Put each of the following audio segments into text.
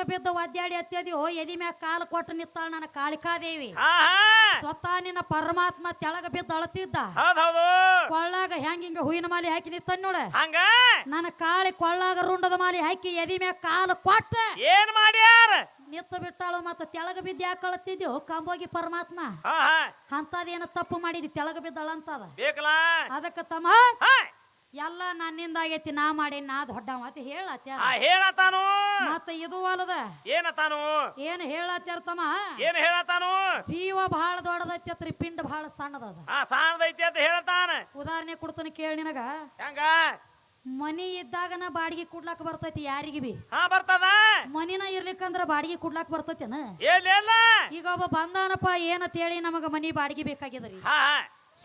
ತೆಳಗ ಬಿದ್ದ ಒದ್ದಾಡಿ ಓ ಎದಿ ಮ್ಯಾಗ ಕಾಲು ಕೊಟ್ಟು ನಿತ್ತಾಳ ನನ್ನ ಕಾಳಿಕಾದೇವಿ ಹಾ ಹಾ. ಸ್ವತಃ ನಿನ್ನ ಪರಮಾತ್ಮ ತೆಳಗ ಬಿದ್ದು ಅಳತಿದ್ದ. ಹೌದ್ ಹೌದು. ಕೊಳ್ಳಾಗ ಹೆಂಗ ಹಿಂಗ ಹೂವಿನ ಮಾಲಿ ಹಾಕಿ ನಿತ್ತ ನೋಡ. ಹಂಗ? ನನ್ನ ಕಾಳಿ ಕೊಳ್ಳಾಗ ರುಂಡದ ಮಾಲಿ ಹಾಕಿ ಎದಿ ಮ್ಯಾಗ ಕಾಲು ಕೊಟ್ಟ. ಏನ್ ಮಾಡ್ಯಾರ? ನಿತ್ತ ಬಿಟ್ಟಾಳು ಮತ್ತ ತೆಳಗ ಬಿದ್ದು ಯಾಕೆ ಅಳತಿದ್ಯೋ ಕಂಬೋಗಿ ಪರಮಾತ್ಮ. ಹಾ ಹಾ. ಅಂತದೇನ ತಪ್ಪು ಮಾಡಿದಿ? ತೆಳಗ ಬಿದ್ದಳ ಅಂತದ ಬೇಕಲ್ಲ? ಅದಕ್ಕ ತಮ್ಮ ಎಲ್ಲ ನನ್ನಿಂದ ಆಗೈತಿ ನಾ ಮಾಡಿ ನಾ ದೊಡ್ಡ ಮಾತು ಹೇಳತ್ಯಾರ. ಆ ಹೇಳತಾನು ಮತ್ತ ಇದು ಅಲ್ಲದ ಏನತಾನು ಏನ್ ಹೇಳತ್ತಮ್ಮ ತಮ್ಮ? ಏನ್ ಹೇಳತಾನು ಜೀವ ಬಹಳ ದೊಡ್ಡದೈತಿ ಪಿಂಡ ಬಹಳ ಸಣ್ಣದದ. ಸಣ್ಣದೈತಿ ಸಾಣದೈತಿ ಅಂತ ಹೇಳತಾನ ಉದಾಹರಣೆ ಕೊಡ್ತಾನೆ ಕೇಳಿ ನಿನಗ. ಹೆಂಗ? ಮನಿ ಇದ್ದಾಗನ ಬಾಡಿಗೆ ಕೊಡ್ಲಾಕ ಬರ್ತೈತಿ ಯಾರಿಗೆ ಬಿ? ಹಾ ಬರ್ತದ. ಮನಿನ ಇರ್ಲಿಕ್ಕಂದ್ರ ಬಾಡಿಗೆ ಕೊಡ್ಲಾಕ ಬರ್ತೈತೇನ? ಈಗ ಒಬ್ಬ ಬಂದಾನಪ್ಪ ಏನಂತ ಹೇಳಿ ನಮಗ ಮನಿ ಬಾಡಿಗೆ ಬೇಕಾಗಿದ್ರಿ ಹಾ.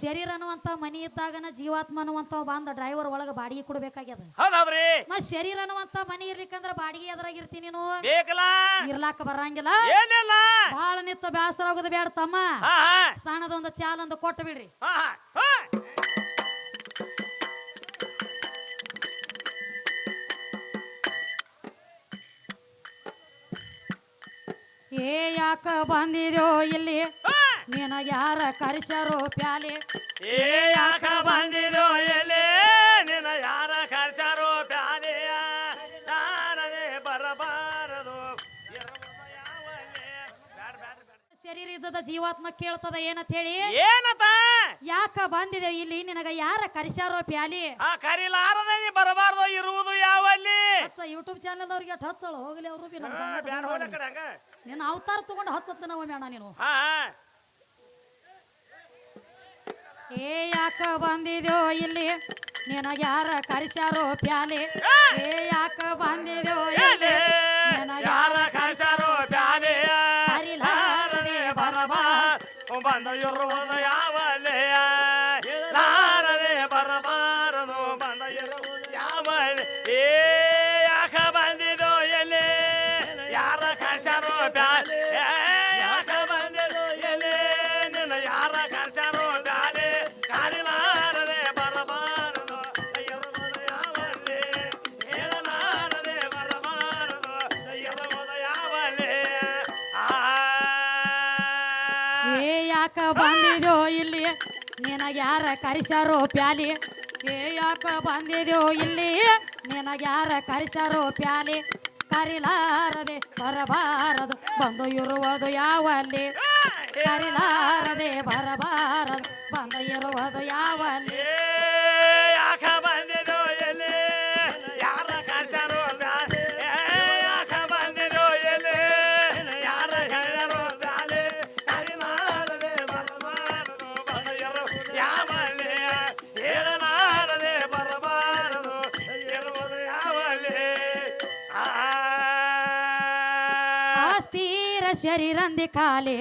ಶರೀರ ಅನ್ನುವಂತ ಮನಿ ಇದ್ದಾಗನ ಜೀವಾತ್ಮ ಅನ್ನುವಂತ ಬಂದ ಡ್ರೈವರ್ ಒಳಗ ಬಾಡಿಗೆ ಕೊಡ್ಬೇಕಾಗ್ಯದ. ಹೌದ್ರಿ ಮತ್ ಶರೀರ ಅನ್ನುವಂತ ಮನಿ ಇರ್ಲಿಕ್ಕಂದ್ರ ಬಾಡಿಗೆ ಎದ್ರಾಗಿರ್ತೀನಿ ಇರ್ತೀನಿ ಬೇಕಲ್ಲ. ಇರ್ಲಾಕ ಬರಂಗಿಲ್ಲ. ಏನಿಲ್ಲ. ಬಹಳ ನಿತ್ತ ಬ್ಯಾಸರ ಆಗೋದು ಬೇಡ ತಮ್ಮ. ಸಣ್ಣದೊಂದು ಚಾಲೊಂದು ಕೊಟ್ಟು ಬಿಡ್ರಿ. ಏ ಯಾಕ ಬಂದಿದ್ಯೋ ಇಲ್ಲಿ. ನಿನಗ ಯಾರ ಕರೆಸ್ಯಾರೋ ಪ್ಯಾಲೆ? ಏ ಯಾಕ ಬಂದಿರೋ ಎಲೆ? ನಿನ್ನ ಯಾರ ಖರ್ಚಾರೋ ಪ್ಯಾಲೆಯ ನಾನೇ ಬರಬಾರದು. ಶರೀರ ಇದ್ದದ ಜೀವಾತ್ಮ ಕೇಳ್ತದ ಏನಂತ ಹೇಳಿ ಏನತ? ಯಾಕ ಬಂದಿದೆ ಇಲ್ಲಿ? ನಿನಗ ಯಾರ ಕರೆಸ್ಯಾರೋ ಪ್ಯಾಲಿ? ಆ ಕರಿಲಾರದ ನೀ ಬರಬಾರ್ದು ಇರುವುದು ಯಾವಲ್ಲಿ? ಹಚ್ಚ ಯೂಟ್ಯೂಬ್ ಚಾನಲ್ ಅವ್ರಿಗೆ ಹಚ್ಚಳು? ಹೋಗ್ಲಿ ಅವರು ಬಿ ನಮ್ಮ ಹಾ, ಬ್ಯಾಡ ಹೋಗ್ಲಿ ಆ ಕಡೆ ಹಂಗ. ನಿನ್ನ ಅವತಾರ ತಗೊಂಡು ಹಚ್ಚತ್ತ ನಾವು ಮೇಣ ನೀನು. ಹಾ. ಏ, ಯಾಕ ಬಂದಿದ್ಯೋ ಇಲ್ಲಿ? ನಿನಗ ಯಾರ ಕರೆಸ್ಯಾರೋ ಪ್ಯಾಲಿ? ಏ, ಯಾಕ ಬಂದಿದ್ಯೋ ಇಲ್ಲಿ? ನಿನಗ ಯಾರ ಕರೆಸ್ಯಾರೋ ಪ್ಯಾಲೆ? ಕರಿಲಾರದೆ ಬರಬಾರದು ಬಂದ ಇರುವುದು ಯಾವಲೆಯ ಯಾರ ಕರಿಸಾರೋ ಪ್ಯಾಲಿ? ಏ, ಯಾಕ ಬಂದಿದ್ಯೋ ಇಲ್ಲಿ? ಯಾರ ಕರಿಸಾರೋ ಪ್ಯಾಲಿ? ಕರಿಲಾರದೆ ಬರಬಾರದು, ಬಂದು ಇರುವುದು ಯಾವಲ್ಲಿ? ಕರಿಲಾರದೆ ಬರಬಾರದು, ಬಂದು ಇರುವುದು ಯಾವಲ್ಲಿ? ಆಸ್ತೀರ ಶರೀರಂದಿ ಖಾಲಿ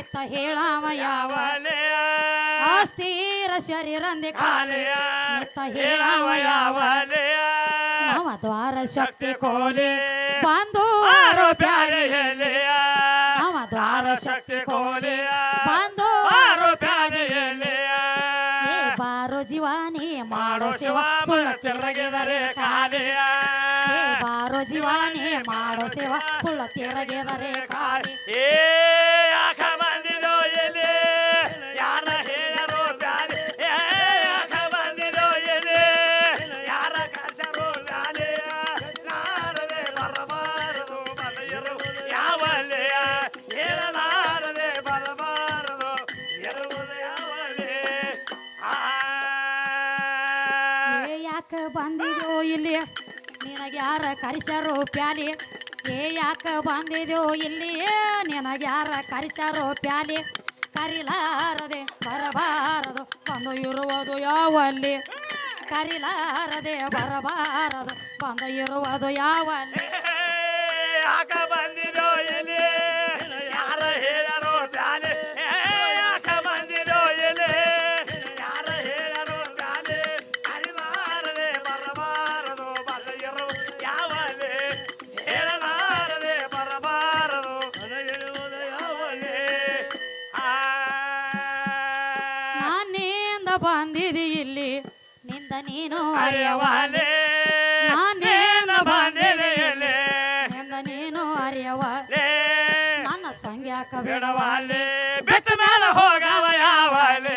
ಇತ್ತ ಹೇಳಾವ ಯಾವ? ಅಸ್ಥಿರ ಶರೀರಂದಿ ಖಾಲಿ ಇತ್ತ ಹೇಳಾವ ಯಾವ? ನವ ದ್ವಾರ ಶಕ್ತಿ ಕೋಲಿ. ಬಂದು ಪ್ಯಾರೆ ನವ ದ್ವಾರ ಶಕ್ತಿ ಕೋಲಿ. ಬಂದು ಪ್ಯಾರೆ ಬಾರೋ ಜೀವಾನಿ ಮಾಡೋ ಶಿವ ಸುಳ್ಳ ತಿರುಗಿದರೆ ಕಾಲೆಯ. ಏ ಬಾರೋ ಜೀವಾನಿ ಮಾಡೋ ಸೇವಾ ಸುಳ್ಳ ತೆರಗೆದರೆ ಕಾಲಿ ಏ ಯಾಕ ಕರೆಸ್ಯಾರೋ ಪ್ಯಾಲಿ? ಏ ಯಾಕ ಬಂದಿದ್ಯೋ ಇಲ್ಲಿ? ನಿನಗೆ ಯಾರ ಕರೆಸ್ಯಾರೋ ಪ್ಯಾಲಿ? ಕರಿಲಾರದೆ ಬರಬಾರದು, ಬಂದು ಇರುವುದು ಯಾವಲ್ಲಿ? ಕರಿಲಾರದೆ ಬರಬಾರದು, ಬಂದು ಇರುವುದು ಯಾವಲ್ಲಿ? ಯಾಕ ಬಂದಿದೋ ಅರಿಯವಾಲೆ ನಾನೇನ ಬಂದಿದೆಯಲ್ಲೇ ನಿಂದ ನೀನು ಅರಿಯವಾಲೆ ನನ್ನ ಸಂಗ್ಯಾಕ ಬಿಡವಾಲೆ ಬೆಟ್ಟ ಮೇಲೆ ಹೋಗವ ಯಾವಲೆ.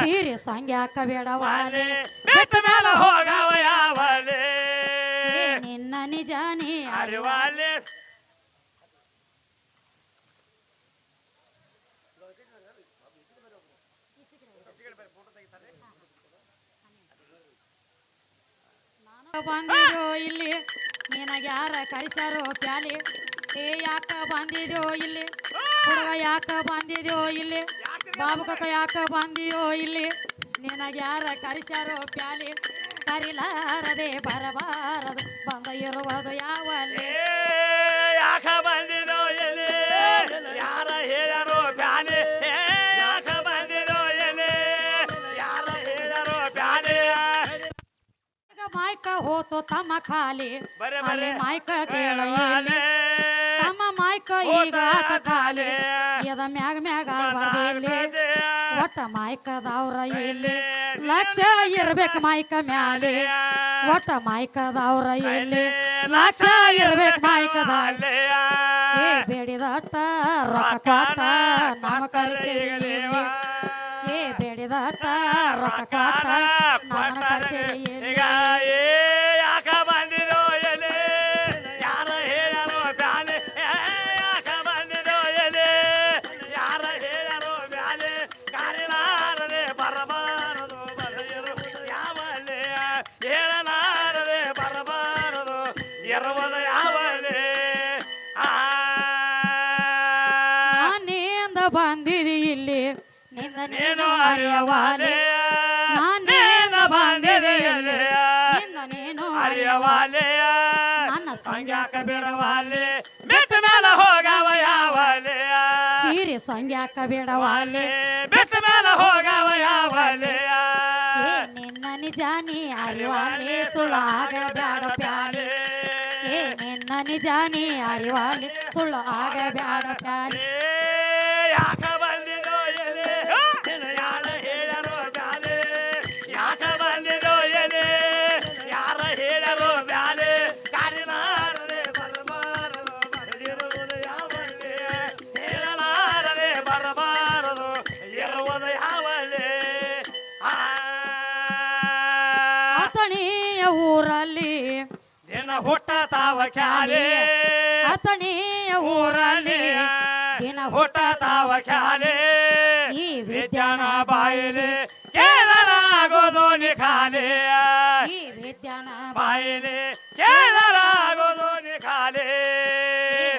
ಸೀರೆ ಸಂಗ್ಯಾಕ ಬಿಡವಾಲೆ ಬೆಟ್ಟ ಮೇಲೆ ಹೋಗವ ಯಾವಲೆ. ನಿನ್ನ ನಿಜ ನೀ ಅರಿವಾಲೆ. ಬಂದಿದೋ ಇಲ್ಲಿ? ನಿನಗೆ ಯಾರ ಕಳಿಸಾರೋ ಪ್ಯಾಲಿ? ಏ, ಯಾಕ ಬಂದಿದ್ಯೋ ಇಲ್ಲಿ? ಹುಡುಗ ಯಾಕ ಬಂದಿದ್ಯೋ ಇಲ್ಲಿ? ಬಾಬು ಕಕ್ಕ ಯಾಕ ಬಂದಿಯೋ ಇಲ್ಲಿ? ನಿನಗೆ ಯಾರ ಕಳಿಸಾರೋ ಪ್ಯಾಲಿ? ಕರಿಲಾರದೆ, ಬರಬಾರದು, ಬಂದ ಇರುವುದು ಯಾವಲ್ಲಿ? ಮಾಯ್ಕ ಹೋತು ತಮ್ಮ ಖಾಲಿ ಬರೆ ಅಲ್ಲಿ ಬರೆ ಮಾಯ್ಕ ಕೇಳ ಇಲ್ಲಿ ತಮ್ಮ ಮಾಯ್ಕ ಈಗ ಆತ ಖಾಲಿ ಎದ ಮ್ಯಾಗ ಮ್ಯಾಗ ಬರ್ದಿಲ್ಲಿ ಒಟ್ಟ ಮಾಯ್ಕದವ್ರ ಇಲ್ಲಿ ಲಕ್ಷ ಇರ್ಬೇಕು ಮಾಯ್ಕ ಮ್ಯಾಲೆ ಒಟ್ಟ ಮಾಯ್ಕದವ್ರ ಇಲ್ಲಿ ಲಕ್ಷ ಇರ್ಬೇಕು ಮಾಯ್ಕದ ಏ ಬೇಡಿದಟ್ಟ ರೊಕ್ಕ ಕೊಟ್ಟ ನಮ್ಮ ಕರೆಸಿರಿ ಏ ಬೇಡಿದಟ್ಟ ರೊಕ್ಕ ಕೊಟ್ಟ ನಮ್ಮ ಕರೆಸಿರಿ ಅರಿಯವಾಲೆ. ನಾನೇನ ನಾನಿಂದ ಬಂದಿದಿ ಇಲ್ಲಿ ನಿಂದ ನೀನು ಅರಿಯವಾಲೆ. ನನ್ನ ಸಂಗ್ಯಾಕ ಬಿಡವಾಲೆ. ಬೆಟ್ಟ ಮೇಲೆ ಹೋಗವ ಯಾವಲೆ? ಸೀರೆ ಸಂಗ್ಯಾಕ ಬಿಡವಾಲೆ. ಮೆಟ್ಟ ಮೇಲೆ ಹೋಗವ ಯಾವಲೆ? ನಿನ್ನ ನಿಜಾನಿ ಅರಿವಾಲೆ ಸುಳಾಗ ಬ್ಯಾಡ ಪ್ಯಾಲೆ ನಿನ್ನ ನಿಜಾನಿ ಅರಿವಾಲೆ ಸುಳಾಗ ಬ್ಯಾಡ ಪ್ಯಾಲೆ ದಿನ ಹುಟ್ಟ ತಾವ ಖ್ಯಾಲೆ. ಅತಣಿಯ ಊರಲ್ಲಿ ದಿನ ಹುಟ್ಟ ತಾವ ಖ್ಯಾಲೆ. ಈ ವಿದ್ಯಾನ ಬಾಯಿಲೆ ಕೇಳಲಾಗೋದು ನಿಖಾಲೆ ಈ ವಿದ್ಯಾನ ಬಾಯಿಲೆ ಕೇಳಲಾಗೋದು ನಿಖಾಲೆ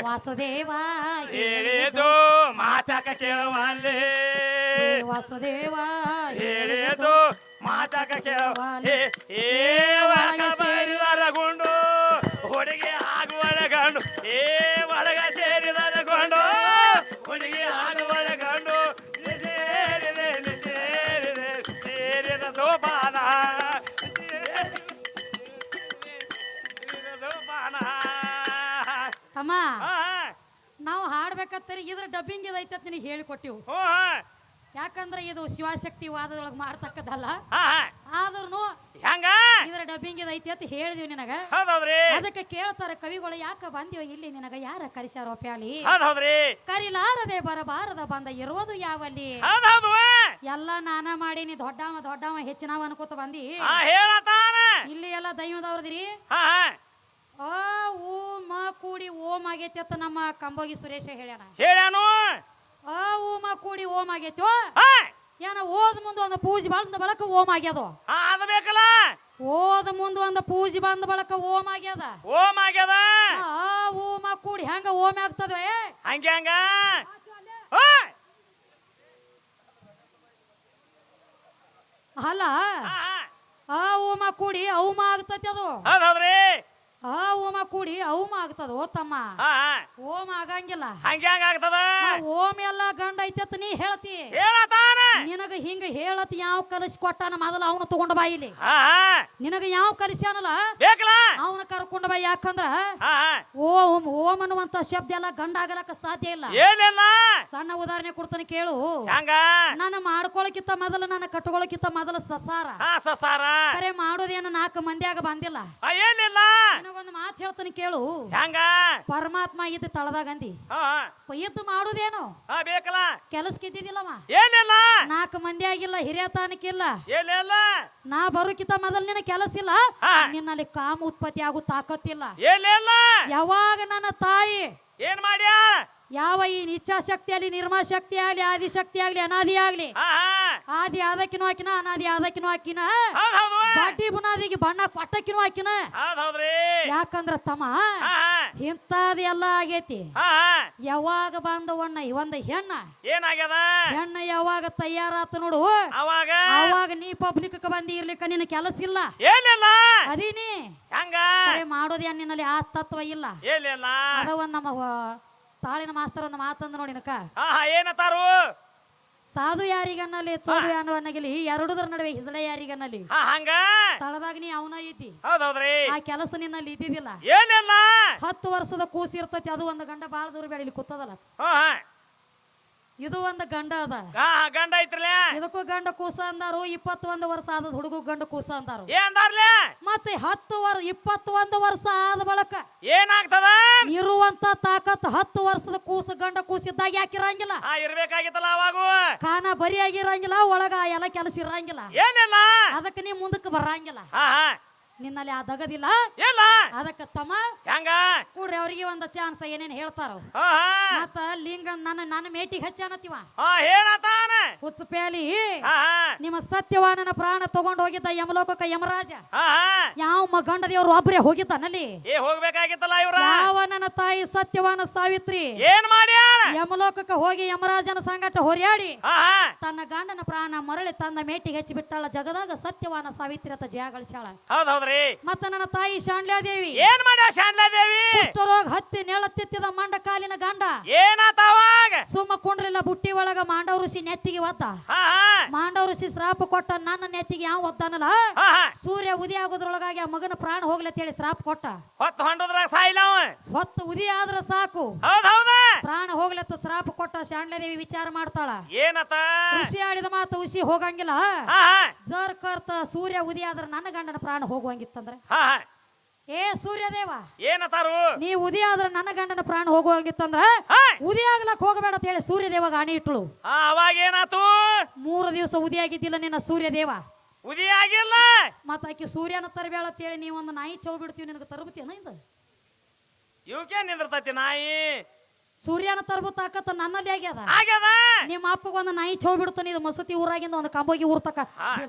ವಾಸುದೇವ ಹೇಳಿದು ಮಾತಕ ಕೇಳುವಲ್ಲಿ. ವಾಸುದೇವ ಹೇಳಿದು ಮಾತಕ ಕೇಳುವಲ್ಲಿ. ಏ ನಿನಗೆ ಯಾಕಂದ್ರೆ ಇದು ಶಿವಶಕ್ತಿ ವಾದದೊಳಗೆ ಮಾಡ್ತಕ್ಕದಲ್ಲ ಆದ್ರೂ ಹೆಂಗ ಇದ್ರ ಡಬ್ಬಿಂಗ್ ಇದೈತಿ ಅಂತ ಹೇಳಿದ್ವಿ ನಿನಗ. ಅದಕ್ಕೆ ಕೇಳ್ತಾರ ಕವಿಗಳು ಯಾಕ ಬಂದಿವ ಇಲ್ಲಿ ನಿನಗ? ಯಾರ ಕರಿಸ್ಯಾರೋ ಪ್ಯಾಲಿ? ಕರಿಲಾರದೆ ಬರಬಾರದ ಬಂದ ಇರೋದು ಯಾವಲ್ಲಿ? ಎಲ್ಲ ನಾನ ಮಾಡೀನಿ ದೊಡ್ಡವ ದೊಡ್ಡವ ಹೆಚ್ಚಿನವ ಅನ್ಕೋತ ಬಂದಿ? ಇಲ್ಲಿ ಎಲ್ಲ ದೈವದವ್ರದಿರಿ ಆ ಓ ಮ ಕೂಡಿ ಓಮ್ ಆಗೈತಿ ಅಂತ ನಮ್ಮ ಕಂಬೋಗಿ ಸುರೇಶ ಹೇಳ್ಯಾನ. ಹೇಳ್ಯಾನು. ಆ ಓಮ ಕೂಡಿ ಓಮ್ ಆಗೈತೋ? ಹಾ ಏನ ಓದ್ ಮುಂದೆ ಒಂದು ಪೂಜೆ ಬಂದ ಬಳಕ ಓಮ್ ಆಗ್ಯದ? ಆಗಬೇಕಲ್ಲ ಅದ ಬೇಕಲ್ಲ ಓದ ಮುಂದೆ ಒಂದು ಪೂಜೆ ಬಂದ ಬಳಕ ಓಮ್ ಆಗ್ಯದ? ಓಮ್ ಆಗ್ಯದ? ಆ ಓಮ ಕೂಡಿ ಹೆಂಗ ಓಮ್ ಆಗ್ತದ ಹಂಗೆ ಹಂಗ? ಹಾ ಅಲ್ಲ? ಹಾ, ಹಾ. ಆ ಓಮ ಕೂಡಿ ಅವಮ ಆಗ್ತತಿ ಅದು. ಹೌದ್ ಹೌದ್ರಿ. ಆ ಓಮ ಕೂಡಿ ಅವಮ ಆಗ್ತದ ಓ ತಮ್ಮ? ಹಾ ಓಮ ಆಗಂಗಿಲ್ಲ. ಹಂಗೆ ಹಂಗ ಆಗ್ತದ. ಆ ಓಮ್ ಎಲ್ಲ ಗಂಡ ಐತೆ ನೀ ಹೇಳ್ತಿ. ಹೇಳತಾನ ನಿನಗ ಹಿಂಗ ಹೇಳತ್ ಯಾವ ಕಲಿಸಿ ಕೊಟ್ಟಾನ ಮೊದಲ ಅವನು ತಗೊಂಡ ಬಾ ಇಲ್ಲಿ. ಹಾ ನಿನಗ ಯಾವ ಕಲಿಸ್ಯಾನಲ್ಲ? ಬೇಕಲ್ಲ? ಅವನ ಕರ್ಕೊಂಡ ಬಾ ಯಾಕಂದ್ರ? ಓಂ ಓಂ ಅನ್ನುವಂತ ಶಬ್ದ ಎಲ್ಲ ಗಂಡ ಆಗಲಕ್ಕ ಸಾಧ್ಯ ಇಲ್ಲ. ಏನಿಲ್ಲ. ಸಣ್ಣ ಉದಾಹರಣೆ ಕೊಡ್ತಾನೆ ಕೇಳು. ಹಂಗ? ನಾನು ಮಾಡ್ಕೊಳಕಿತ್ತ ಮೊದಲು ನಾನು ಕಟ್ಕೊಳಕಿತ್ತ ಮೊದಲು ಸಸಾರ. ಹಾ ಸಸಾರ. ಕರೆ ಮಾಡೋದೇನ ನಾಲ್ಕು ಮಂದಿಯಾಗ ಬಂದಿಲ್ಲ. ಆ, ಏನಿಲ್ಲ. ನನಗೊಂದು ಮಾತು ಹೇಳ್ತಾನೆ ಕೇಳು. ಹಂಗ? ಪರಮಾತ್ಮ ಇದ್ದ ತಳದಾಗಂದಿ ಹಾ. ಇದ್ದು ಮಾಡೋದೇನು? ಹಾ ಬೇಕಲ್ಲ. ಏನಿಲ್ಲ. ನಾಲ್ಕು ಮಂದಿ ಆಗಿಲ್ಲ ಹಿರಿಯ ತಾನಕ್ಕಿಲ್ಲ ಏನಿಲ್ಲ ನಾ ಬರೋಕಿತ ಮೊದಲು ನಿನ್ನ ಕೆಲಸ ಇಲ್ಲ? ಹಾ. ನಿನ್ನಲ್ಲಿ ಕಾಮ ಉತ್ಪತ್ತಿ ಆಗೋ ತಾಕತ್ತಿಲ್ಲ ಏನಿಲ್ಲ ಯಾವಾಗ ನನ್ನ ತಾಯಿ ಏನ್ ಮಾಡ್ಯಾಳ ಯಾವ ಈ ಇಚ್ಛಾಶಕ್ತಿ ಆಗಲಿ ನಿರ್ಮಾಶಕ್ತಿ ಆಗಲಿ ಆದಿಶಕ್ತಿ ಆಗಲಿ ಅನಾದಿ ಆಗಲಿ ಆದಿ ಆದಕ್ಕಿನೂ ಹಾಕಿನ ಅನಾದಿ ಆದಕ್ಕಿನೂ ಹಾಕಿನ ಬಡ್ಡಿ ಬುನಾದಿಗೆ ಬಣ್ಣ ಪಟ್ಟಕ್ಕಿನೂ ಹಾಕಿನ ಯಾಕಂದ್ರ ತಮ್ಮ ಎಲ್ಲ ಆಗೈತಿ. ಯಾವಾಗ ಬಂದವಣ್ಣ ಒಂದು ಹೆಣ್ಣ? ಏನಾಗ್ಯದ? ಹೆಣ್ಣ ಯಾವಾಗ ತಯಾರಾತ ನೋಡು. ಅವಾಗ? ಅವಾಗ ನೀ ಪಬ್ಲಿಕ್ ಬಂದಿ ಇರ್ಲಿಕ್ಕ ನಿನ್ನ ಕೆಲಸ ಇಲ್ಲ. ಏನಿಲ್ಲ. ಅದೀನಿ. ಹಂಗ? ಕರೆ ಮಾಡೋದೇ ನಿನ್ನಲ್ಲಿ ಆ ತತ್ವ ಇಲ್ಲ. ಅದ ಒಂದ್ ನಮ್ಮ ತಾಳಿನ ಮಾಸ್ತರ್ ಒಂದು ಮಾತಂದ ನೋಡಿ ನಕ ಏನತ್ತಾರು ಸಾಧು ಯಾರಿಗನ್ನಲ್ಲಿ ಚೋದು ಯಾನು ಅನ್ನಗಿಲಿ ಎರಡುದ್ರ ನಡುವೆ ಹಿಸಳೆ ಯಾರಿಗನ್ನಲ್ಲಿ. ಹಾ ಹಂಗ? ತಳದಾಗ ನೀ ಅವನ ಐತಿ. ಹೌದೌದ್ರಿ. ಆ ಕೆಲಸ ನಿನ್ನಲ್ಲಿ ಇದ್ದಿದ್ದಿಲ್ಲ. ಏನಿಲ್ಲ? ಹತ್ತು ವರ್ಷದ ಕೂಸಿ ಇರ್ತತಿ ಅದು ಒಂದು ಗಂಡ ಬಾಳ ದೂರ ಬೆಳಿಲಿ ಕೂತದಲ್ಲ. ಇದು ಒಂದು ಗಂಡ ಅದ. ಹಾ ಗಂಡ ಐತ್ರಲೇ? ಇದಕ್ಕೂ ಗಂಡ ಕೂಸ ಅಂದಾರು ಇಪ್ಪತ್ತೊಂದು ವರ್ಷ ಆದ ಹುಡುಗ ಗಂಡ ಕೂಸ ಅಂದಾರು. ಮತ್ತೆ ಹತ್ತು ವರ್ಷ ಇಪ್ಪತ್ತೊಂದು ವರ್ಷ ಆದ ಬಳಕ ಏನಾಗ್ತದ? ಇರುವಂತ ತಾಕತ್ ಹತ್ತು ವರ್ಷದ ಕೂಸ ಗಂಡ ಕೂಸಿದ್ದಾಗ ಯಾಕಿರಂಗಿಲ್ಲ ಆ ಇರ್ಬೇಕಾಗಿತ್ತಲ್ಲ ಅವಾಗೂ? ಕಾನ ಬರಿಯಾಗಿರಂಗಿಲ್ಲ ಒಳಗೆ ಒಳಗ ಎಲ್ಲ ಕೆಲಸ ಇರಂಗಿಲ್ಲ. ಏನಿಲ್ಲ? ಅದಕ್ಕೆ ನೀ ಮುಂದಕ್ಕೆ ಬರಂಗಿಲ್ಲ. ಹಾ ಹಾ ನಿನ್ನಲ್ಲಿ ಆ ದಗದಿಲ್ಲ. ಇಲ್ಲ ಅದಕ್ಕೆ ತಮ್ಮ ಹೆಂಗ? ಕೂಡ್ರಿ ಅವ್ರಿಗೆ ಒಂದು ಚಾನ್ಸ್ ಏನೇನ್ ಹೇಳ್ತಾರ. ಮತ್ತ ಲಿಂಗ ನನ್ನ ನನ್ನ ಮೇಟಿಗೆ ಹಚ್ಚಾನತಿವ ಹಾ ಏನತಾನ ಹುಚ್ಚ ಪ್ಯಾಲಿ. ಹಾ ಹಾ. ನಿಮ್ಮ ಸತ್ಯವಾನನ ಪ್ರಾಣ ತಗೊಂಡ್ ಹೋಗಿದ್ದ ಯಮಲೋಕಕ್ಕ ಯಮರಾಜ. ಯಾವ ಮಗಂಡ ಗಂಡ ದೇವ್ರು ಒಬ್ರೇ ಹೋಗಿದ್ದಾನಲ್ಲಿ? ಏ ಹೋಗ್ಬೇಕಾಗಿತ್ತಲ್ಲ ಇವ್ರ? ಯಾವ ನನ್ನ ತಾಯಿ ಸತ್ಯವಾನ ಸಾವಿತ್ರಿ? ಏನ್ ಮಾಡಿ ಯಮಲೋಕಕ್ಕೆ ಹೋಗಿ ಯಮರಾಜನ ಸಂಗಟ ಹೊರ್ಯಾಡಿ. ತನ್ನ ಗಂಡನ ಪ್ರಾಣ ಮರಳಿ ತನ್ನ ಮೇಟಿಗೆ ಹೆಚ್ಚಿ ಬಿಟ್ಟಾಳ ಜಗದಾಗ ಸತ್ಯವಾನ ಸಾವಿತ್ರಿ ಅಂತ ಜಯ ಗಳಿಸ್ಯಾಳ. ಹೌದ್ ಹೌದ್ರಿ ಮತ್ತ ನನ್ನ ತಾಯಿ ಶಾಂಡ್ಲಾದೇವಿ. ಏನ್ ಮಾಡ್ಯ ಶಾಂಡ್ಲಾದೇವಿ? ಕುಷ್ಠರೋಗ ಹತ್ತಿ ನೆಳತ್ತಿತ್ತಿದ ಮಂಡ ಕಾಲಿನ ಗಂಡ ಏನಾತಾವಾಗ ಸುಮ್ಮ ಕುಂಡ್ರಿಲ್ಲ ಬುಟ್ಟಿ ಒಳಗ ಮಾಂಡವ ಋಷಿ ನೆತ್ತಿಗೆ ಒತ್ತ ಮಾಂಡವ ಋಷಿ ಶ್ರಾಪ ಕೊಟ್ಟ ನನ್ನ ನೆತ್ತಿಗೆ ಯಾವ ಒತ್ತಾನಲ್ಲ ಸೂರ್ಯ ಉದಿ ಆಗೋದ್ರೊಳಗಾಗಿ ಆ ಮಗನ ಪ್ರಾಣ ಹೋಗ್ಲತ್ತ ಅಂತೇಳಿ ಶ್ರಾಪ ಕೊಟ್ಟ. ಹೊತ್ತು ಹೊಂಡದ್ರಾಗ ಸಾಯಿಲ್ಲ ಹೊತ್ತು ಉದಿ ಆದ್ರ ಸಾಕು. ಪ್ರಾಣ ಹೋಗ್ಲತ್ತ ಶ್ರಾಪ ಕೊಟ್ಟ ಶಾಂಡ್ಲದೇವಿ ವಿಚಾರ ಮಾಡ್ತಾಳ. ಏನತ? ಋಷಿ ಆಡಿದ ಮಾತು ಉಸಿ ಹೋಗಂಗಿಲ್ಲ. ಜರ್ ಕರ್ತ ಸೂರ್ಯ ಉದಿ ಆದ್ರ ನನ್ನ ಗಂಡನ ಪ್ರಾಣ ಹೋಗುವಂಗಿತ್ತಂದ್ರ ಹಾ ಹಾ. ಏ ಸೂರ್ಯದೇವ ಏನತಾರು? ನೀ ಉದಿ ಆದ್ರ ನನ್ನ ಗಂಡನ ಪ್ರಾಣ ಹೋಗುವಂಗಿತ್ತಂದ್ರ ಹಾ. ಉದಿ ಆಗ್ಲಕ್ ಹೋಗಬೇಡ ಅಂತ ಹೇಳಿ ಸೂರ್ಯದೇವಾಗ ಗಾಣಿ ಇಟ್ಳು ಅವಾಗ ಏನಾತು? ಮೂರು ದಿವಸ ಉದಯ ಆಗಿದ್ದಿಲ್ಲ ನಿನ್ನ ಸೂರ್ಯದೇವ. ಉದಯ ಆಗಿಲ್ಲ? ಮತ್ತ ಆಕಿ ಸೂರ್ಯನ ತರಬೇಡ ಅಂತ ಹೇಳಿ ನೀವೊಂದು ನಾಯಿ ಚೌ ಬಿಡ್ತೀವಿ ನಿನಗೆ ತರಬತ್ತೀನ ಇದು? ಇವಕ್ಕೆ ನಿಂದಿರ್ತೈತಿ ನಾಯಿ? ಸೂರ್ಯನ ತರಬು ತಾಕತ್ತ ನನ್ನಲ್ಲಿ ಆಗ್ಯದ. ಆಗ್ಯದ? ನಿಮ್ಮ ಅಪ್ಪಗ ಒಂದು ನಾಯಿ ಚೌ ಬಿಡ್ತಾನೆ ಇದು ಮಸೂತಿ ಊರಾಗಿಂದ ಒಂದು ಕಂಬೋಗಿ ಊರ್ ತಕ.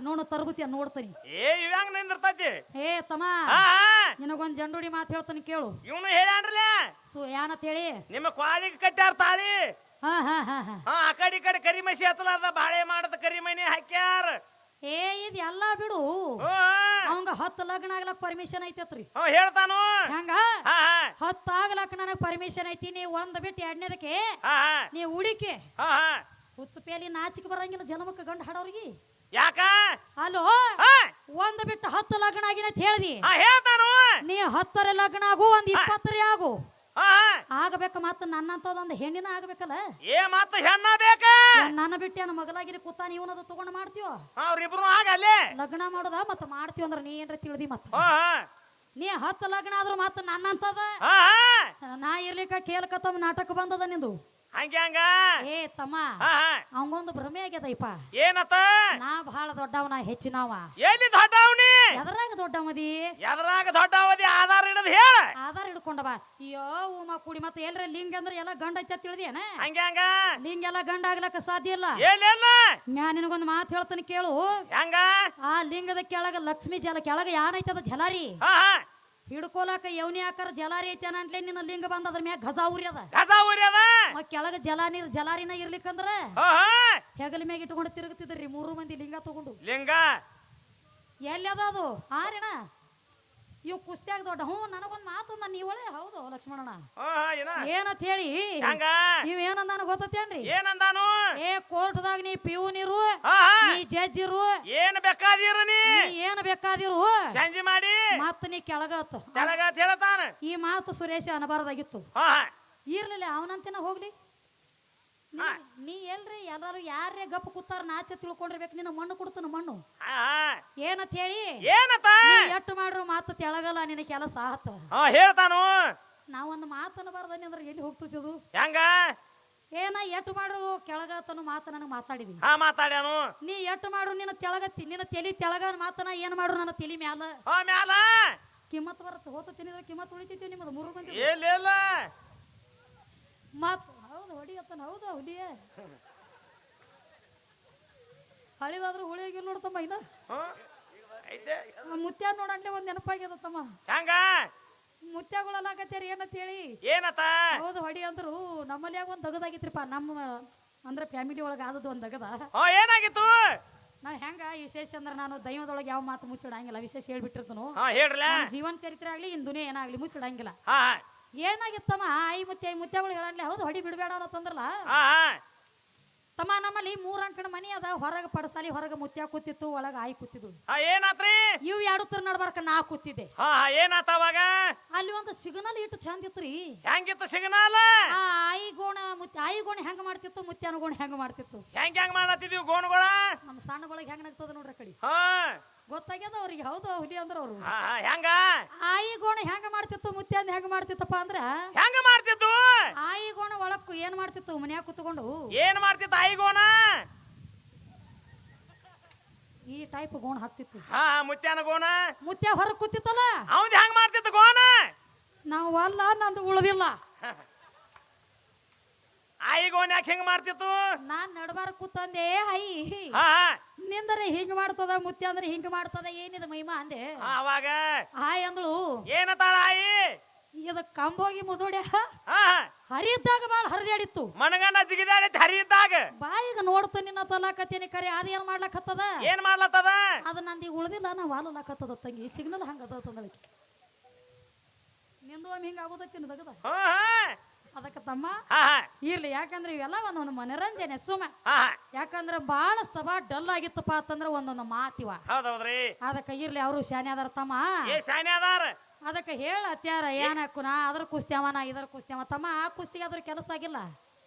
ನೋಡು ತರಬತ್ತಿ ನೋಡ್ತಾನೆ. ಏ ಇವ್ಯಾಂಗ ನಿಂದಿರ್ತೈತಿ? ಏ ತಮ್ಮ. ನಿನಗೊಂದು ಜಂಡುಡಿ ಮಾತು ಹೇಳ್ತಾನೆ ಕೇಳು. ಇವನು ಹೇಳ್ಯಾನ್ರಲ್ಲ? ಸು ಏನಂತ ಹೇಳಿ ನಿಮ್ಮ ಕ್ವಾಲಿಗೆ ಕಟ್ಟ್ಯಾರ ತಾಳಿ? ಹಾ ಹಾ ಹಾ ಹಾ. ಹಾ ಆ ಕಡೆ ಈ ಕಡೆ ಕರಿಮಸಿ ಹತ್ತಲಾರ್ದ ಬಾಳೆ ಮಾಡದ ಕರಿಮಣಿ ಹಾಕ್ಯಾರ. ಏ ಇದ್ ಎಲ್ಲಾ ಬಿಡು. ಅವಂಗ ಹತ್ತು ಲಗ್ನ ಆಗ್ಲಕ್ ಪರ್ಮಿಷನ್ ಐತತ್ರಿ. ಹೇಳ್ತಾನು. ಹಂಗ? ಹತ್ತು ಆಗ್ಲಕ್ ನನಗ್ ಪರ್ಮಿಷನ್ ಐತಿ ನೀ ಒಂದ್ ಬಿಟ್ಟು ಎರಡನೇದಕ್ಕೆ ನೀ ಉಳಿಕೆ ಹುಚ್ಚಪೇಲಿ ನಾಚಿಕೆ ಬರಂಗಿಲ್ಲ ಜನ್ಮಕ್ಕೆ ಗಂಡ ಹಾಡೋರಿಗೆ. ಯಾಕ? ಅಲೋ ಒಂದ್ ಬಿಟ್ಟು ಹತ್ತು ಲಗ್ನ ಆಗಿನ ಅಂತ ಹೇಳ್ದಿ. ಹೇಳ್ತಾನು. ನೀ ಹತ್ತರ ಲಗ್ನ ಆಗು ಒಂದ್ ಇಪ್ಪತ್ತರ ಆಗು. ಆಗಬೇಕ ಮತ್ತ ನನ್ನಂತದೊಂದು ಹೆಣ್ಣಿನ ಆಗಬೇಕಲ್ಲ? ಏ ಮತ್ತ ಹೆಣ್ಣ ಬೇಕ? ನನ್ನ ಬಿಟ್ಟಿ ನನ್ನ ಮಗಲಾಗಿರಿ ಕೂತಾನ ಇವನದ ತಗೊಂಡ್ ಮಾಡ್ತೀವ ಅವ್ರಿಬ್ರು ಆಗಲ್ಲೇ ಲಗ್ನ ಮಾಡೋದ ಮತ್ತ ಮಾಡ್ತೀವ ಅಂದ್ರ ನೀ ಏನ್ರ ತಿಳಿದಿ ಮತ್ತ ನೀ ಹತ್ತು ಲಗ್ನ ಆದ್ರೂ ಮತ್ತ ನನ್ನಂತದ ನಾ ಇರ್ಲಿಕ್ಕ ಕೇಳ್ಕತ್ತಮ್ಮ ನಾಟಕ ಬಂದದ ನಿಂದು? ಏ ತಮ್ಮ. ಅವಂಗೊಂದು ಭ್ರಮೆ ಆಗ್ಯದಯ್ಪ ಏನತ್ತ? ನಾ ಬಹಳ ದೊಡ್ಡವನ ಹೆಚ್ಚಿನವ. ಎಲ್ಲಿ ದೊಡ್ಡವನಿ? ಎದರಾಗ ದೊಡ್ಡವದಿ? ಎದರಾಗ ದೊಡ್ಡ ಅವಧಿ ಆಧಾರ ಹಿಡಿದು ಹೇಳ. ಆಧಾರ ಹಿಡ್ಕೊಂಡವ ಅಯ್ಯೋ ಊಮ ಕುಡಿ ಮತ್ತೆ ಎಲ್ರ ಲಿಂಗ ಅಂದ್ರೆ ಎಲ್ಲ ಗಂಡ ಐತೆ ತಿಳಿದೇನ ಹಂಗೆ ಹಂಗ? ಲಿಂಗ ಎಲ್ಲ ಗಂಡ ಆಗ್ಲಕ್ಕ ಸಾಧ್ಯ ಇಲ್ಲ. ಏನಿಲ್ಲ ಮ್ಯಾ ನಿನಗೊಂದು ಮಾತು ಹೇಳ್ತಾನೆ ಕೇಳು. ಹಂಗ? ಆ ಲಿಂಗದ ಕೆಳಗ ಲಕ್ಷ್ಮಿ ಜಲ ಕೆಳಗ ಅದ ಜಲಾರಿ? ಹಿಡ್ಕೊಲಾಕ ಯವ್ನಿ ಆಕಾರ ಜಲಾರಿ ಐತೆ ಅಂತಲೇ ನಿನ್ನ ಲಿಂಗ ಬಂದ ಅದ್ರ ಮ್ಯಾಗ ಗಜಾ ಉರಿ ಅದ. ಗಜಾ ಉರಿ ಮತ್ತ್ ಕೆಳಗ ಜಲ ನೀರ್ ಜಲಾರಿನ ಇರ್ಲಿಕ್ಕಂದ್ರ ಹೆಗಲ ಮ್ಯಾಗ ಇಟ್ಕೊಂಡು ತಿರುಗುತ್ತಿದ್ರಿ ಮೂರು ಮಂದಿ ಲಿಂಗ ತಗೊಂಡು. ಲಿಂಗ? ಎಲ್ಲಿ ಅದ ಅದು ಅಣ್ಣ ಇವ್ ಕುಸ್ತಿಯಾಗ ದೊಡ್ಡ ಹ್ಞೂ ನನಗೊಂದು ಮಾತು ಅಂದ. ನೀವಳೆ ಹೌದು ಲಕ್ಷ್ಮಣ ಏನಂತ ಹೇಳಿ ನೀವ್ ಏನಂದಾನ ಗೊತ್ತೇನ್ರಿ ಏನಂದಾನು? ಏ ಕೋರ್ಟ್ದಾಗ ನೀ ಪಿಯೂನ್ ಇರು ನೀ ಜಡ್ಜ್ ಇರು ಏನ್ ಬೇಕಾದಿರ ನೀ? ಏನ್ ಬೇಕಾದಿರು? ಸಂಜಿ ಮಾಡಿ. ಮತ್ತ ನೀ ಕೆಳಗತ್ತು ಕೆಳಗತ್ ಹೇಳತಾನ. ಈ ಮಾತು ಸುರೇಶ ಅನಬಾರದಾಗಿತ್ತು. ಇರ್ಲಿಲ್ಲ ಅವನಂತಿನ ಹೋಗ್ಲಿ? ನೀ ಎಲ್ರಿ ಎಲ್ಲಾರು ಯಾರೇ ಗಪ್ ಕೂತಾರ ನಾಚೆ ತಿಳ್ಕೊಂಡಿರ್ಬೇಕು. ನಿನ್ನ ಮಣ್ಣು ಕೊಡ್ತಾನ ಮಣ್ಣು? ಏನಂತ? ಹೇಳಿ ಏನತ ಎಟ್ಟು ಮಾಡ್ರು ಮಾತು ತೆಳಗಲ್ಲ ನಿನ್ನ ಕೆಲಸ ಆತ. ಹಾ ಹೇಳ್ತಾನು. ನಾವೊಂದು ಮಾತನ್ನ ಬರ್ದನಿ ಅಂದ್ರೆ ಎಲ್ಲಿ ಹೋಗ್ತಿದ್ದು ಹೆಂಗ? ಏನ ಎಟ್ಟು ಮಾಡ್ರು ಕೆಳಗತನು ಮಾತು ನನಗೆ ಮಾತಾಡಿದಿ ಹಾ ಮಾತಾಡ್ಯಾನು. ನೀ ಎಟ್ಟು ಮಾಡ್ರು ನಿನ್ನ ತೆಳಗತ್ತಿ ನಿನ್ನ ತಲಿ ತೆಳಗ ಮಾತನ ಏನ್ ಮಾಡ್ರು ನನ್ನ ತಲಿ ಮ್ಯಾಲ? ಹಾ ಮ್ಯಾಲ. ಕಿಮ್ಮತ್ ಬರುತ್ತೆ ಹೋತ ತಿನ್ನಿದ್ರೆ ಕಿಮ್ಮತ್ ಉಳಿತೈತಿ ನಿಮ್ಮದು ಮೂರು ಮಂದಿ ಇಲ್ಲ ಇಲ್ಲ. ಮತ್ ಹೌದು ಹೊಡಿಯತ್ತನ ಹೌದು ಹುಲಿಯ ಹಳಿದಾದ್ರೂ ಹುಳಿಯಾಗಿಲ್ಲ ನೋಡ್ತಮ್ಮ ಇನ್ನ. ಹಾ? ಐತೆ. ಮುತ್ಯ ಒಂದ್ ನೆನಪಾಗ್ಯದ ತಮ್ಮ. ಹೆಂಗ? ಮುತ್ಯಗಳಲ್ಲಾಕತ್ಯಾರ ಏನಂತ ಹೇಳಿ? ಏನತ್ತ ಹೌದು ಹೊಡಿ ಅಂದ್ರು ನಮ್ಮಲ್ಯಾಗ ಒಂದ್ ದಗದಾಗಿತ್ರಿಪ್ಪ ನಮ್ಮ ಅಂದ್ರೆ ಫ್ಯಾಮಿಲಿ ಒಳಗ ಆದದ್ದು ಒಂದ್ ದಗದ. ಏನಾಗಿತ್ತು? ನಾವ್ ಹೆಂಗ ವಿಶೇಷ ಅಂದ್ರ ನಾನು ದೈವದೊಳಗೆ ಯಾವ ಮಾತು ಮುಚ್ಚಿಡಂಗಿಲ್ಲ ವಿಶೇಷ ಹೇಳ್ಬಿಟ್ಟಿರ್ತನು. ಜೀವನ ಚರಿತ್ರೆ ಆಗ್ಲಿ ಇನ್ ದುನಿಯಾ ಏನಾಗ್ಲಿ ಮುಚ್ಚಿಡಂಗಿಲ್ಲ. ಏನಾಗಿತ್ತಮ್ಮ? ಐ ಮುತ್ಯ ಐ ಮುತ್ಯಗಳು ಹೇಳಂಗ್ಲಿ ಹೌದು ಹೊಡಿ ಬಿಡಬೇಡ ಅನ್ನತ್ತಂದ್ರಲ್ಲ ಹಾ ಹಾ. ತಮ್ಮ ನಮ್ಮಲ್ಲಿ ಮೂರ್ ಅಂಕಣ ಮನಿ ಅದ. ಹೊರಗ ಪಡಸಾಲಿ ಹೊರಗೆ ಮುತ್ಯ ಕೂತಿತ್ತು ಒಳಗೆ ಆಯಿ ಕೂತಿದ್ವು ಹಾ ಏನಾತ್ರಿ? ಇವ್ ಎರಡು ತರ ನಡ್ಬಾರ್ಕ ನಾ ಕೂತಿದ್ದೆ. ಹಾ ಹಾ ಏನಾತ ಅವಾಗ? ಅಲ್ಲಿ ಒಂದು ಸಿಗ್ನಲ್ ಇಟ್ಟು ಚಂದ ಇತ್ರಿ ಹೆಂಗಿತ್ತು ಸಿಗ್ನಲ್? ಆ ಆಯಿ ಗೋಣ ಮುತ್ಯ ಆಯಿ ಗೋಣ ಹೆಂಗ ಮಾಡ್ತಿತ್ತು ಮುತ್ಯಾನ ಗೋಣ ಹೆಂಗ ಮಾಡ್ತಿತ್ತು. ಹೆಂಗ್ ಹೆಂಗ್ ಮಾಡತ್ತಿದ್ವಿ ಗೋಣಗಳ? ನಮ್ಮ ಸಣ್ಣಗಳಿಗೆ ಹೆಂಗ ನಗ್ತದ ನೋಡ್ರಿ ಕಡಿ ಕಡೆ. ಹಾ. ಗೊತ್ತಾಗ್ಯದ ಅವ್ರಿಗೆ ಹೌದು ಹುಲಿ ಅಂದ್ರ ಅವ್ರು. ಹಾ ಹಾ, ಹೆಂಗ? ಆಯಿ ಗೋಣ ಹೆಂಗ ಮಾಡ್ತಿತ್ತು ಮುತ್ಯಂದ ಹೆಂಗ ಮಾಡ್ತಿತ್ತಪ್ಪ ಅಂದ್ರ? ಹೆಂಗ ಮಾಡ್ತಿತ್ತು? ಆಯಿ ಗೋಣ ಒಳಕ್ಕು ಏನ್ ಮಾಡ್ತಿತ್ತು ಮನ್ಯಾಗ ಕುತ್ಕೊಂಡು? ಏನ್ ಮಾಡ್ತಿತ್ತು ಆಯಿ ಗೋಣ ಈ ಟೈಪ್ ಗೋಣ ಹಾಕ್ತಿತ್ತು. ಹಾ, ಮುತ್ಯಾನ ಗೋಣ. ಮುತ್ಯ ಹೊರಗ್ ಕೂತಿತ್ತಲ್ಲ? ಅವನ್ ಹೆಂಗ್ ಮಾಡ್ತಿತ್ತು ಗೋಣ? ನಾವು ಅಲ್ಲ ನಂದು ಉಳ್ದಿಲ್ಲ. ಆಯಿ ಗೋಣ ಯಾಕೆ ಹೆಂಗ್ ಮಾಡ್ತಿತ್ತು? ನಾನ್ ನಡ್ಬಾರ ಕೂತಂದೆ ಹೈ ಹಾ. ನಿಂದರೆ ಹಿಂಗ್ ಮಾಡ್ತದ ಮುತ್ಯ ಅಂದ್ರೆ ಹಿಂಗ್ ಮಾಡ್ತದ ಏನಿದ ಮೈಮಾ ಅಂದೆ. ಹಾ ಅವಾಗ? ಹಾಯ್ ಅಂದ್ಳು. ಏನತ್ತಾಳ ಆಯಿ ಇದ ಕಂಬೋಗಿ ಮುದುಡ್ಯ. ಹಾ ಹರಿದ್ದಾಗ ಬಾಳ ಹರಿದಾಡಿತ್ತು. ಮನಗಂಡ ಹರಿ ಹರಿಯಿದ್ದಾಗ. ಬಾಯಿಗ ನೋಡ್ತ ನಿನ್ನ ತಲಾಕತ್ತೀನಿ ಕರೆ ಅದೇನ್ ಮಾಡ್ಲಕತ್ತದ? ಏನ್ ಮಾಡ್ಲತ್ತದ? ಅದ ನಂದಿ ಉಳ್ದಿಲ್ಲ ನಾ ವಾಲಲಾಕತ್ತದ ತಂಗಿ ಸಿಗ್ನಲ್ ಹಂಗದ ತಂದಳಿಕೆ ನಿಂದು ಒಮ್ಮೆ ಹಿಂಗ ಆಗೋದೈತಿ ನಿನಗದ ಹಾ ಹಾ. ಅದಕ್ಕ ತಮ್ಮ ಇರ್ಲಿ. ಯಾಕಂದ್ರೆ ಇವೆಲ್ಲ ಒಂದೊಂದು ಮನರಂಜನೆ ಸುಮ. ಯಾಕಂದ್ರೆ ಬಹಳ ಸಭಾ ಡಲ್ ಆಗಿತ್ತಪ್ಪ ಅಂತಂದ್ರ ಒಂದೊಂದು ಮಾತಿವ. ಹೌದೌದ್ರಿ. ಅದಕ್ಕೆ ಇರ್ಲಿ ಅವರು ಶಾನೆ ಅದಾರ ತಮ್ಮ. ಶಾನೆ ಅದಾರ. ಅದಕ್ಕೆ ಹೇಳ ಅತ್ಯಾರ ಏನ ನಾ ಅದ್ರ ಕುಸ್ತಿಯವ ನಾ ಇದ್ರ ಕುಸ್ತ್ಯಾವ ತಮ್ಮ ಆ ಕುಸ್ತಿಗೆ ಅದ್ರ ಕೆಲಸ ಆಗಿಲ್ಲ?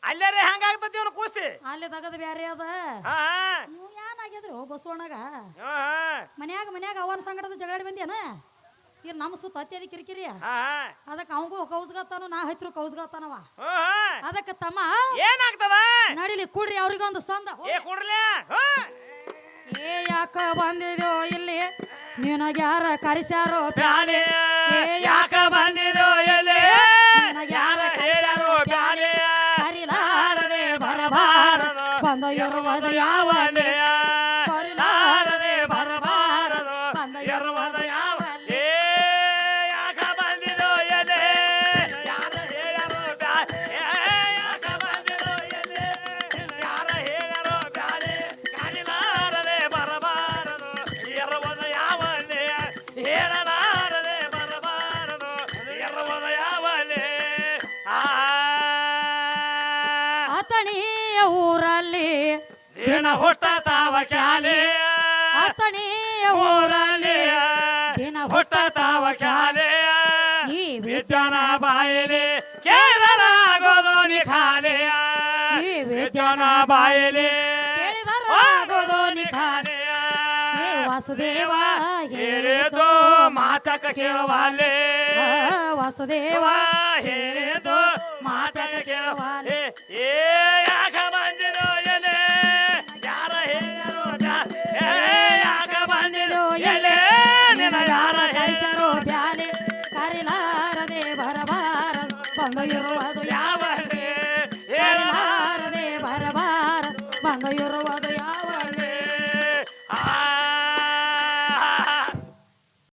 ಅಲ್ಲೇ ಹಂಗಾಗ್ತತಿ ಅವ್ರ ಕುಸ್ತಿ. ಅಲ್ಲಿ ತಗದ ಬ್ಯಾರೆ ಅದ. ನೀವು ಏನಾಗಿದ್ರು ಬಸವಣ್ಣಗ. ಮನ್ಯಾಗ ಮನ್ಯಾಗ ಅವನ ಸಂಗಡದ ಜಗಳಾಡಿ ಬಂದ್ಯಾನ? ಇಲ್ಲಿ ನಮ್ಮ ಸುತ್ತ ಅತ್ಯಧಿಕ ಕಿರಿಕಿರಿ. ಅದಕ್ಕೆ ಅವಂಗೂ ಕೌಸ್ಗಾತಾನು ನಾ ಹತ್ರ ಹಾ ಅದಕ್ಕೆ ತಮ್ಮ ಏನಾಗ್ತದ? ನಡಿಲಿ ಕುಡ್ರಿ ಅವ್ರಿಗೊಂದು ಸಂದ. ಕುಡ್ರಲೆ? ಏ ಯಾಕ ಬಂದಿದ್ಯೋ ಇಲ್ಲಿ ನಿನಗ್ಯಾರ ಕರೆಸ್ಯಾರೋ ಪ್ಯಾಲೆ ಏ ಯಾಕ ಬಂದಿದೋ ಇಲ್ಲಿ ಯಾರ ಕರೆಸ್ಯಾರೋ ಪ್ಯಾಲೆ ಕರಿಲಾರದೆ ಬರಬಾರದು. ಬಂದ ಇರುವುದು ಯಾವಲ್ಲಿ ಕ್ಯಾಲೆ ಅತಣಿಯ ಊರಲ್ಲಿ ದಿನ ಹುಟ್ಟತಾವ ಕ್ಯಾಲೆ ಈ ವಿದ್ಯಾನ ಬಾಯಿಲಿ ಕೇಳಿದರಾಗೋದು ನಿ ಖಾಲಿ ಈ ವಿದ್ಯಾನ ಬಾಯಿಲಿ ಕೇಳಿದರಾಗೋದು ನಿ ಖಾಲಿ. ವಾಸುದೇವ ಹೇಳಿದು ಮಾತಕ ಕೇಳುವಾಲೆ. ಆ, ವಾಸುದೇವ ಹೇಳಿದು ಮಾತಕ ಕೇಳುವಲ್ಲಿ ಏ